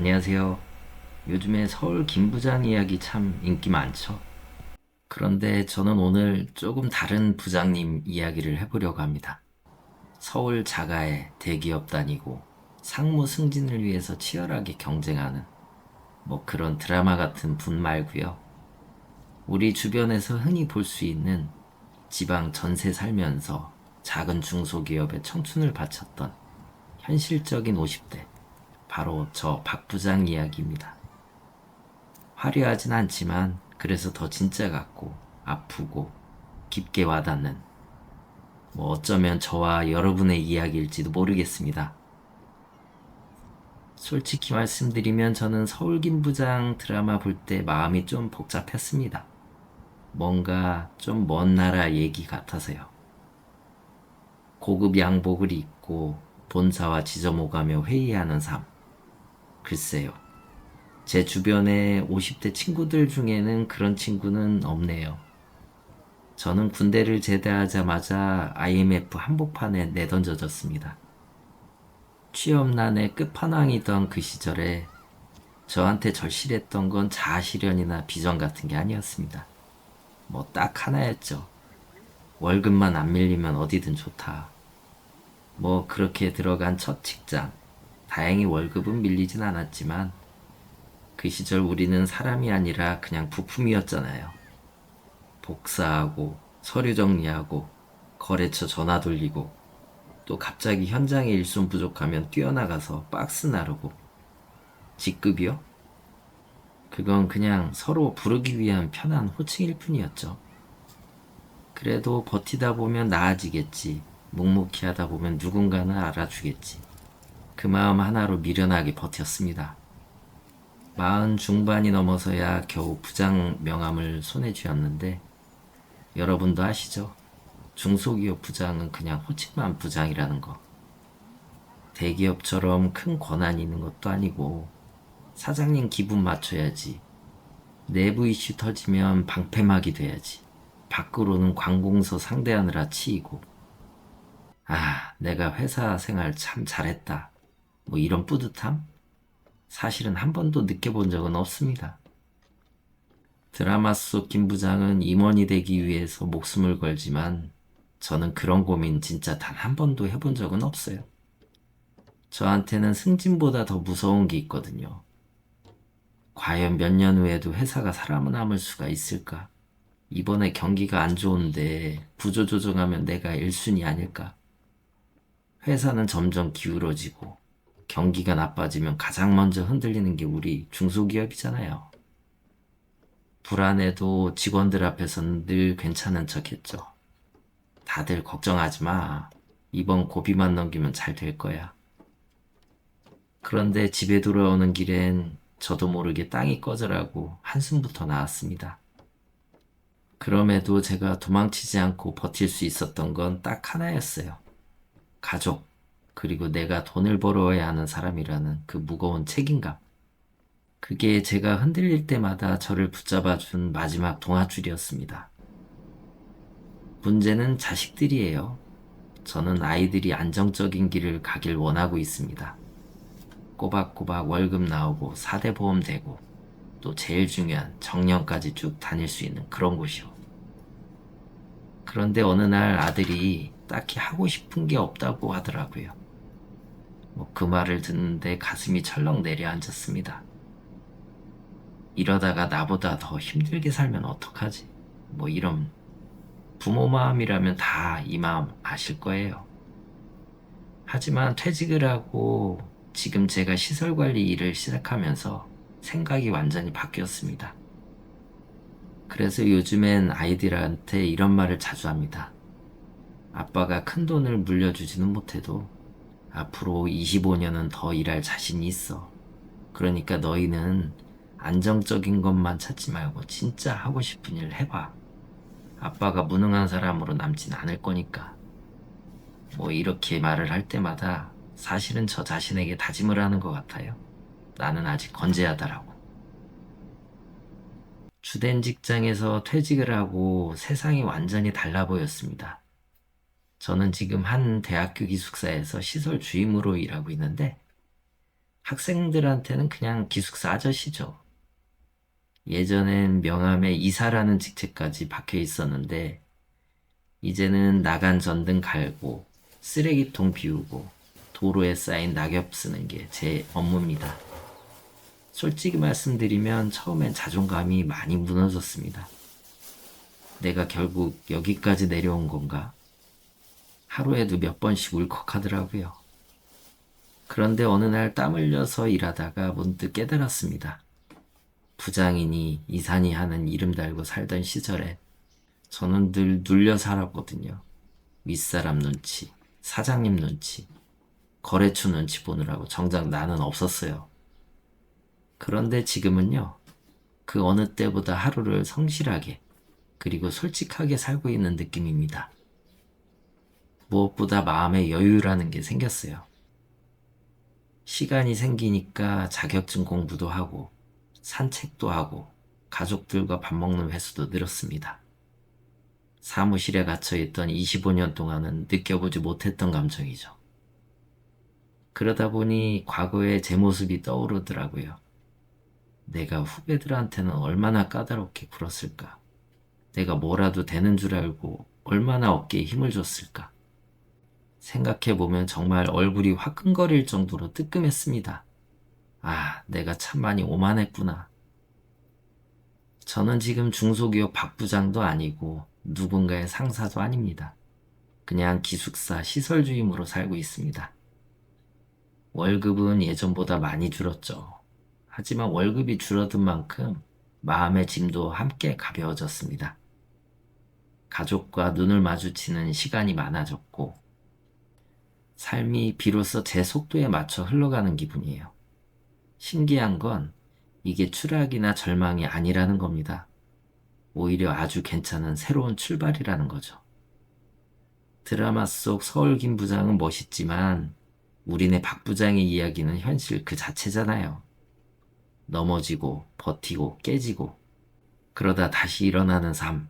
안녕하세요. 요즘에 서울 김부장 이야기 참 인기 많죠? 그런데 저는 오늘 조금 다른 부장님 이야기를 해보려고 합니다. 서울 자가의 대기업 다니고 상무 승진을 위해서 치열하게 경쟁하는 뭐 그런 드라마 같은 분 말고요. 우리 주변에서 흔히 볼 수 있는 지방 전세 살면서 작은 중소기업에 청춘을 바쳤던 현실적인 50대. 바로 저 박 부장 이야기입니다. 화려하진 않지만 그래서 더 진짜 같고 아프고 깊게 와닿는 뭐 어쩌면 저와 여러분의 이야기일지도 모르겠습니다. 솔직히 말씀드리면 저는 서울 김부장 드라마 볼 때 마음이 좀 복잡했습니다. 뭔가 좀 먼 나라 얘기 같아서요. 고급 양복을 입고 본사와 지저모가며 회의하는 삶. 글쎄요. 제 주변에 50대 친구들 중에는 그런 친구는 없네요. 저는 군대를 제대하자마자 IMF 한복판에 내던져졌습니다. 취업난의 끝판왕이던 그 시절에 저한테 절실했던 건 자아실현이나 비전 같은 게 아니었습니다. 뭐 딱 하나였죠. 월급만 안 밀리면 어디든 좋다. 뭐 그렇게 들어간 첫 직장. 다행히 월급은 밀리진 않았지만 그 시절 우리는 사람이 아니라 그냥 부품이었잖아요. 복사하고 서류 정리하고 거래처 전화 돌리고 또 갑자기 현장에 일손 부족하면 뛰어나가서 박스 나르고 직급이요? 그건 그냥 서로 부르기 위한 편한 호칭일 뿐이었죠. 그래도 버티다 보면 나아지겠지. 묵묵히 하다 보면 누군가는 알아주겠지. 그 마음 하나로 미련하게 버텼습니다. 마흔 중반이 넘어서야 겨우 부장 명함을 손에 쥐었는데 여러분도 아시죠? 중소기업 부장은 그냥 호칭만 부장이라는 거. 대기업처럼 큰 권한이 있는 것도 아니고 사장님 기분 맞춰야지. 내부 이슈 터지면 방패막이 돼야지. 밖으로는 관공서 상대하느라 치이고. 아, 내가 회사 생활 참 잘했다. 뭐 이런 뿌듯함? 사실은 한 번도 느껴본 적은 없습니다. 드라마 속 김 부장은 임원이 되기 위해서 목숨을 걸지만 저는 그런 고민 진짜 단 한 번도 해본 적은 없어요. 저한테는 승진보다 더 무서운 게 있거든요. 과연 몇 년 후에도 회사가 살아남을 수가 있을까? 이번에 경기가 안 좋은데 구조조정하면 내가 1순위 아닐까? 회사는 점점 기울어지고 경기가 나빠지면 가장 먼저 흔들리는 게 우리 중소기업이잖아요. 불안해도 직원들 앞에서는 늘 괜찮은 척 했죠. 다들 걱정하지 마. 이번 고비만 넘기면 잘 될 거야. 그런데 집에 돌아오는 길엔 저도 모르게 땅이 꺼져라고 한숨부터 나왔습니다. 그럼에도 제가 도망치지 않고 버틸 수 있었던 건 딱 하나였어요. 가족, 그리고 내가 돈을 벌어야 하는 사람이라는 그 무거운 책임감. 그게 제가 흔들릴 때마다 저를 붙잡아 준 마지막 동아줄이었습니다. 문제는 자식들이에요. 저는 아이들이 안정적인 길을 가길 원하고 있습니다. 꼬박꼬박 월급 나오고 사대 보험 되고 또 제일 중요한 정년까지 쭉 다닐 수 있는 그런 곳이요. 그런데 어느 날 아들이 딱히 하고 싶은 게 없다고 하더라고요. 뭐 그 말을 듣는데 가슴이 철렁 내려앉았습니다. 이러다가 나보다 더 힘들게 살면 어떡하지? 뭐 이런 부모 마음이라면 다 이 마음 아실 거예요. 하지만 퇴직을 하고 지금 제가 시설 관리 일을 시작하면서 생각이 완전히 바뀌었습니다. 그래서 요즘엔 아이들한테 이런 말을 자주 합니다. 아빠가 큰 돈을 물려주지는 못해도 앞으로 25년은 더 일할 자신이 있어. 그러니까 너희는 안정적인 것만 찾지 말고 진짜 하고 싶은 일 해봐. 아빠가 무능한 사람으로 남진 않을 거니까. 뭐 이렇게 말을 할 때마다 사실은 저 자신에게 다짐을 하는 것 같아요. 나는 아직 건재하다라고. 주된 직장에서 퇴직을 하고 세상이 완전히 달라 보였습니다. 저는 지금 한 대학교 기숙사에서 시설 주임으로 일하고 있는데 학생들한테는 그냥 기숙사 아저씨죠. 예전엔 명함에 이사라는 직책까지 박혀 있었는데, 이제는 나간 전등 갈고, 쓰레기통 비우고, 도로에 쌓인 낙엽 쓰는 게 제 업무입니다. 솔직히 말씀드리면 처음엔 자존감이 많이 무너졌습니다. 내가 결국 여기까지 내려온 건가? 하루에도 몇 번씩 울컥하더라고요. 그런데 어느 날 땀 흘려서 일하다가 문득 깨달았습니다. 부장이니 이산이 하는 이름 달고 살던 시절에 저는 늘 눌려 살았거든요. 윗사람 눈치, 사장님 눈치, 거래처 눈치 보느라고 정작 나는 없었어요. 그런데 지금은요, 그 어느 때보다 하루를 성실하게, 그리고 솔직하게 살고 있는 느낌입니다. 무엇보다 마음에 여유라는 게 생겼어요. 시간이 생기니까 자격증 공부도 하고, 산책도 하고, 가족들과 밥 먹는 횟수도 늘었습니다. 사무실에 갇혀 있던 25년 동안은 느껴보지 못했던 감정이죠. 그러다 보니 과거의 제 모습이 떠오르더라고요. 내가 후배들한테는 얼마나 까다롭게 굴었을까? 내가 뭐라도 되는 줄 알고 얼마나 어깨에 힘을 줬을까? 생각해보면 정말 얼굴이 화끈거릴 정도로 뜨끔했습니다. 아, 내가 참 많이 오만했구나. 저는 지금 중소기업 박 부장도 아니고 누군가의 상사도 아닙니다. 그냥 기숙사 시설주임으로 살고 있습니다. 월급은 예전보다 많이 줄었죠. 하지만 월급이 줄어든 만큼 마음의 짐도 함께 가벼워졌습니다. 가족과 눈을 마주치는 시간이 많아졌고, 삶이 비로소 제 속도에 맞춰 흘러가는 기분이에요. 신기한 건 이게 추락이나 절망이 아니라는 겁니다. 오히려 아주 괜찮은 새로운 출발이라는 거죠. 드라마 속 서울 김 부장은 멋있지만 우리네 박 부장의 이야기는 현실 그 자체잖아요. 넘어지고 버티고 깨지고 그러다 다시 일어나는 삶.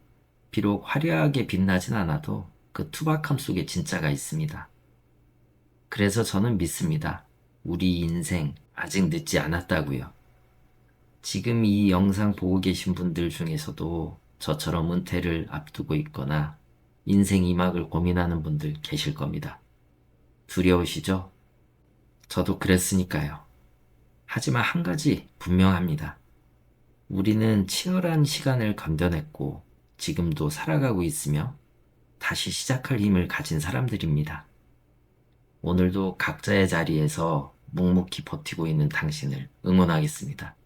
비록 화려하게 빛나진 않아도 그 투박함 속에 진짜가 있습니다. 그래서 저는 믿습니다. 우리 인생 아직 늦지 않았다고요. 지금 이 영상 보고 계신 분들 중에서도 저처럼 은퇴를 앞두고 있거나 인생 이막을 고민하는 분들 계실 겁니다. 두려우시죠? 저도 그랬으니까요. 하지만 한 가지 분명합니다. 우리는 치열한 시간을 견뎌냈고 지금도 살아가고 있으며 다시 시작할 힘을 가진 사람들입니다. 오늘도 각자의 자리에서 묵묵히 버티고 있는 당신을 응원하겠습니다.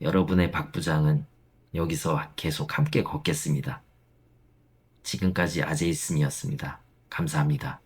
여러분의 박 부장은 여기서 계속 함께 걷겠습니다. 지금까지 아제이슨이었습니다. 감사합니다.